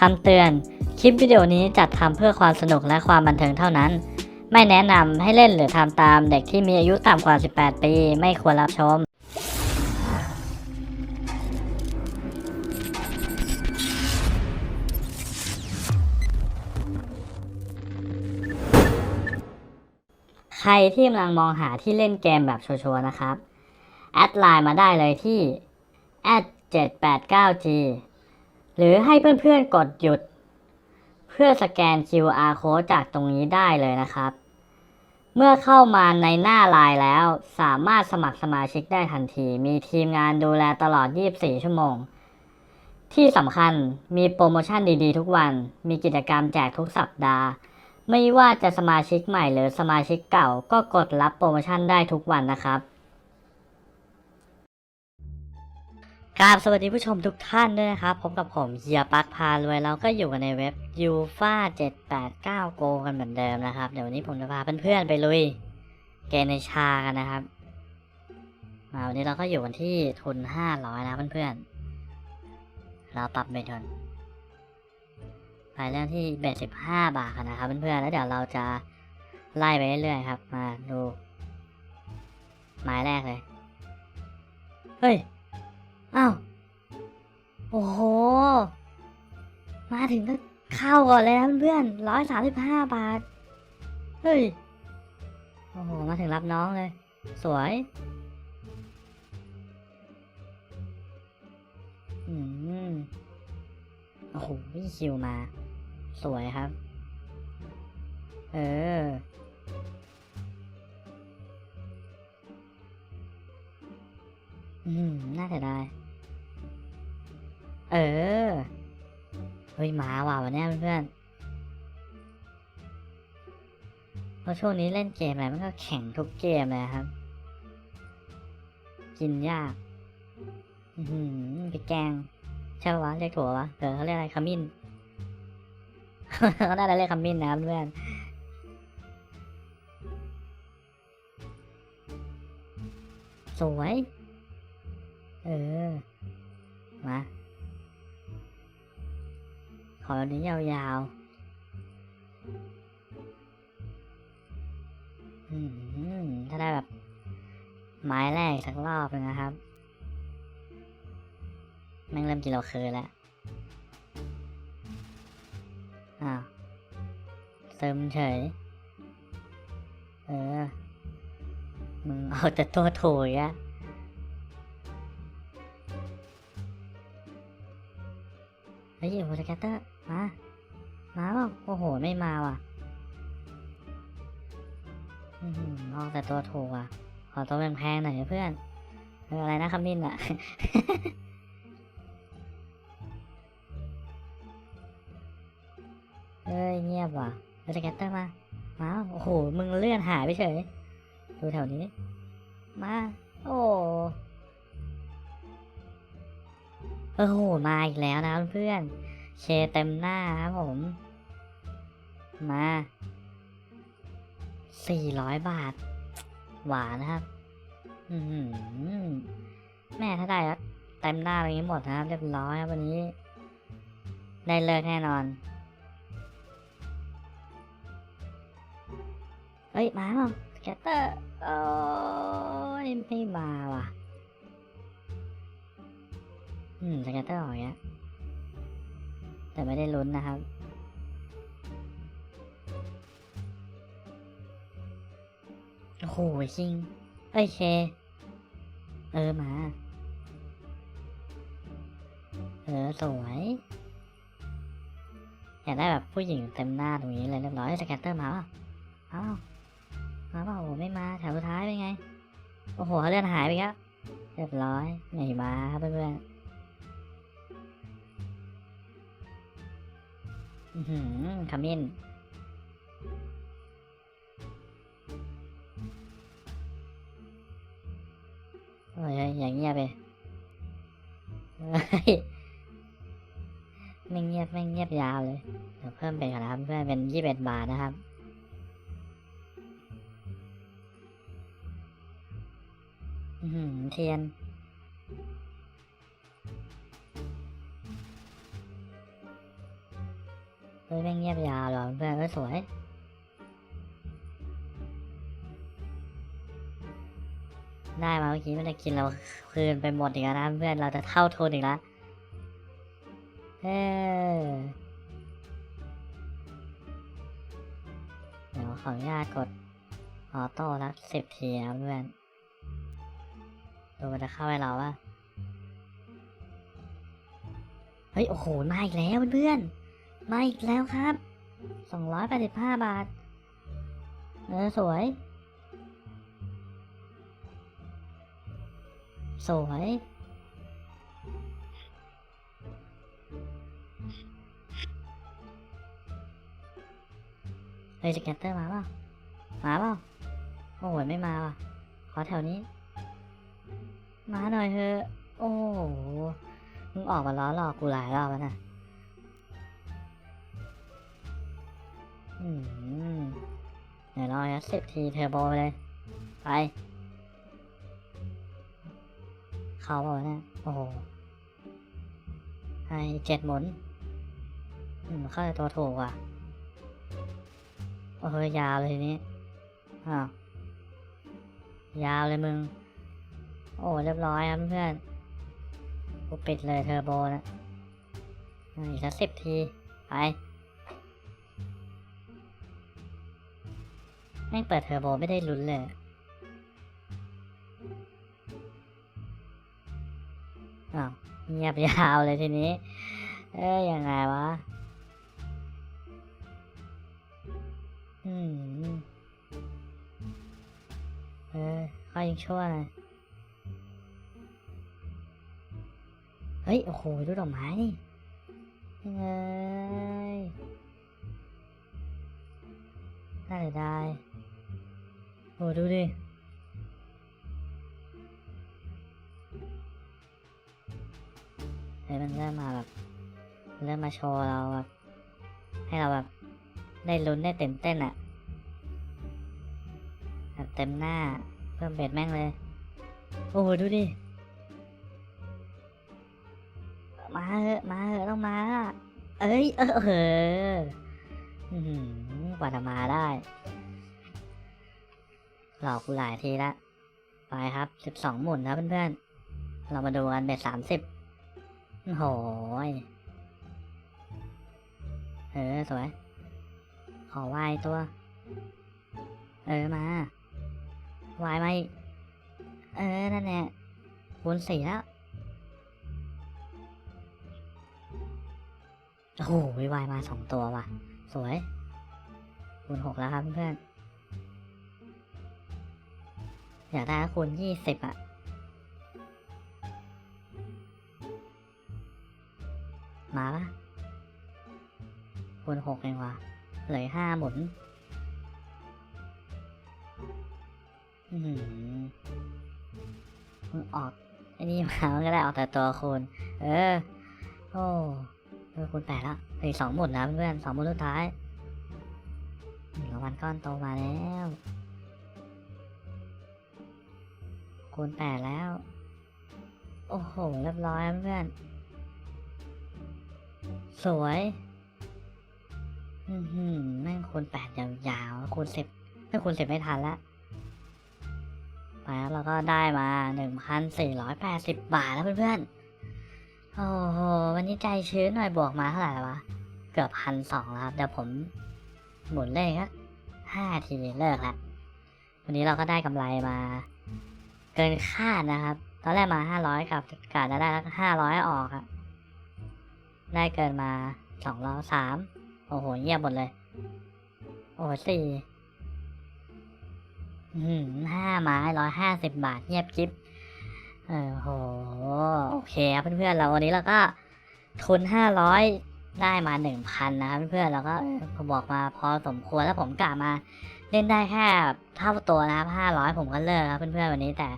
คำเตือน คลิปวิดีโอนี้จัดทำเพื่อความสนุกและความบันเทิงเท่านั้น ไม่แนะนำให้เล่นหรือทำตามเด็กที่มีอายุต่ำกว่า 18 ปี ไม่ควรรับชม ใครที่กำลังมองหาที่เล่นเกมแบบชัวร์ๆนะครับ แอดไลน์มาได้เลยที่ 789g หรือให้เพื่อนๆกดหยุด เพื่อสแกน QR code จากตรงนี้ได้เลยนะครับ เมื่อเข้ามาในหน้าไลน์แล้ว สามารถสมัครสมาชิกได้ทันที มีทีมงานดูแลตลอด 24 ชั่วโมง ที่สำคัญมีโปรโมชั่นดีๆ ทุกวัน มีกิจกรรมแจกทุกสัปดาห์ ไม่ว่าจะสมาชิกใหม่หรือสมาชิกเก่าก็กดรับโปรโมชั่นได้ทุกวันนะครับ กราบสวัสดีผู้ชมทุกท่านด้วยนะครับพบกับผมเฮียปักพารวยเราก็อยู่กันในเว็บ u f a 789 Go กันเหมือนเดิมนะครับ เดี๋ยววันนี้ผมจะพาเพื่อนๆไปลุยเกมในชากันนะครับมาวันนี้เราก็อยู่กันที่ทุน500นะเพื่อนๆ เราปรับเบททุนไปเรื่องที่เบ็ดสิบห้าบาทกันนะครับเพื่อนๆแล้วเดี๋ยวเราจะไล่ไปเรื่อยๆครับ มาดู หมายแรกเลย เฮ้ย อ้าว โอ้โห มาถึงก็เข้าก่อนเลยนะเพื่อนร้อยสามสิบห้าบาท เฮ้ย โอ้โห มาถึงรับน้องเลย สวยอืมโอ้โหคิวมา สวยครับ เอออืม น่าจะได้ เออ เฮ้ยมาว่ะวันเนี้ยเพื่อนเพราะช่วงนี้เล่นเกมอะไรมันก็แข่งทุกเกมเลยครับ กินยากอือหือไปแกงใช่ปะวะเรียกถั่ววะเออเขาเรียกอะไรขมิ้นเขาน่าจะเรียกขมิ้นนะครับเพื่อนสวย เออ มา อแบบนี้ยาวๆถ้าได้แบบ ไม้แรกสักรอบหนึงนะครับ แม่งเริ่มกินเราคืนแล้ว อ้าวซึมเฉย เออ มึงเอาแต่ตัวโถยอะเฮ้ยโฮสแกตเตอร์ มามาเปล่าโอ้โห ไม่มาว่ะอือหือเอาแต่ตัวถูกอะ ขอตัวแพงๆหน่อยเพื่อนเอออะไรนะคำมินอะเอ้ยเงียบว่ะเออสแกตเตอร์มา มา โอ้โห มึงเลื่อนหายไปเฉย ดูแถวนี้ มา โอ้โอ้โห มาอีกแล้วนะเพื่อน เคเต็มหน้าครับผม มาสี่ร้อยบาท หวานนะครับ อือหือแม่ถ้าได้แล้วเต็มหน้าอย่างนี้หมดนะครับ เรียบร้อยครับวันนี้ ได้เลิกแน่นอนเอ้ย มาเปล่าแกตเตอร์โอ้ยไม่มาว่ะ อืมสแกตเตอร์ออกอย่างเงี้ย แต่ไม่ได้ลุ้นนะครับ โอ้โหชิงเอ้ยเค เออมา เออ สวย อยากได้แบบผู้หญิงเต็มหน้าตรงนี้เลยเรียบร้อยสแกตเตอร์มาเปล่าเอ้ามาเปล่าโอ้ไม่มาแถวสุดท้ายเป็นไง โอ้โหเขาเลื่อนหายไปแล้วเรียบร้อยไม่มาครับเพื่อนๆ ขมิ้น โอ้ย อย่างเงียบไปเฮ้ยไม่เงียบไม่เงียบยาวเลย เดี๋ยวเพิ่มไปก่อนนะครับ เพื่อเป็นยี่สิบเอ็ดบาทนะครับอือหือเทียน ฮ้ยแม่งเงียบยาวเหรอเพื่อนเอ้ยสวยได้มาเมื่อกี้มันจะกินเราคืนไปหมดอีกแล้วนะเพื่อนเราจะเท่าทุนอีกแล้วเออเดี๋ยวขออนุญาตกดออโต้รักสิบทีนะเพื่อนดูมันจะเข้าให้เราปะเฮ้ย โอ้โห มาอีกแล้วเพื่อน มาอีกแล้วครับสองร้อยแปดสิบห้าบาท เออ สวย สวย เฮ้ยสแกตเตอร์มาเปล่ามาเปล่าโอ้โหไม่มาว่ะ ขอแถวนี้ มาหน่อยเถอะ โอ้โหมึงออกมาล้อหลอกกูหลายรอบแล้วนะ เดี๋ยวรอสิบทีเทอร์โบไปเลย ไป เขาบอกว่าเนี่ยโอ้โหให้เจ็ดหมุนอืมเข้าตัวถูกว่ะโอ้โหยาวเลยทีนี้ อ้าว ยาวเลยมึง โอ้เรียบร้อยครับเพื่อนกูปิดเลยเทอร์โบนะอะอีกสักสิบที ไป แม่งเปิดเทอร์โบไม่ได้ลุ้นเลยอ้าวเงียบยาวเลยทีนี้ เอ้ยยังไงวะ อืม เออข้อยังชั่วเลยเฮ้ย โอ้โห ดูดอกไม้นี่ยังไงน่าจะได้ โอ้ดูดิ เฮ้ยมันเริ่มมาแบบ เริ่มมาโชว์เราแบบ ให้เราแบบ ได้ลุ้นได้เตื่นเต้นอะแบบเต็มหน้า เพิ่มเบ็ดแม่งเลย โอ้โห ดูดิ มาเถอะ มาเถอะ ต้องมา เอ้ย เออเออหือกว่าจะมาได้ หลอกกูหลายทีละไปครับสิบสองหมุนนะเพื่อนๆ เรามาดูกันเบ็ดสามสิบโหยเออ สวย ขอวายตัว เออ มาวายมาอีกเออ นั่นแหละคูณสี่แล้ว โอ้โหวายมาสองตัวว่ะ สวยคูณหกแล้วครับเพื่อนๆ อยากได้คูณยี่สิบอะมาปะคูณหกเองวะเหลือห้าหมุนอือหือมึงออกไอ้นี่มามันก็ได้ออกแต่ตัวคูณเออ โอ้เออคูณแปดล้วเหลือสองหมุนนะเพื่อนสองหมุนสุดท้ายรางวัลก้อนโตมาแล้ว คูณแปดแล้ว โอ้โห เรียบร้อยเพื่อน สวย อือหือแม่งคูณแปดยาวๆ คูณสิบไม่คูณสิบไม่ทันละไปแล้วเราก็ได้มาหนึ่งพันสี่ร้อยแปดสิบบาทแล้วเพื่อนๆ โอ้โห วันนี้ใจชื้นหน่อยบวกมาเท่าไหร่วะ เกือบพันสองแล้วครับ เดี๋ยวผมหมุนเลขก็ห้าทีเลิกละวันนี้เราก็ได้กำไรมา กินคาดนะครับ ตอนแรกมาห้าร้อยกับกาจะได้แล้วห้าร้อยออกครับ ได้เกินมาสองร้อยสามโอ้โหเงียบหมดเลย โอ้สี่ห้าไม้ร้อยห้าสิบบาท เงียบกิ๊บเออโห โอเคครับเพื่อนๆเราวันนี้เราก็ทุนห้าร้อยได้มาหนึ่งพันนะครับเพื่อนๆเราก็ผมบอกมาพอสมควรแล้วผมกะมา เล่นได้แค่เท่าตัวนะครับห้าร้อยผมก็เลิกครับเพื่อนๆวันนี้แต่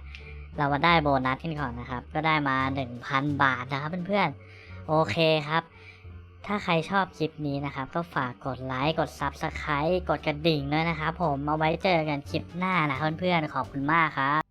เรามาได้โบนัสกันก่อนนะครับ ก็ได้มาหนึ่งพันบาทนะครับเพื่อนๆโอเคครับ ถ้าใครชอบคลิปนี้นะครับ ก็ฝากกดไลค์กด s u b สไครต์กดกระดิ่งด้วยนะครับผมเอาไว้เจอกันคลิปหน้านะเพื่อนๆขอบคุณมากครับ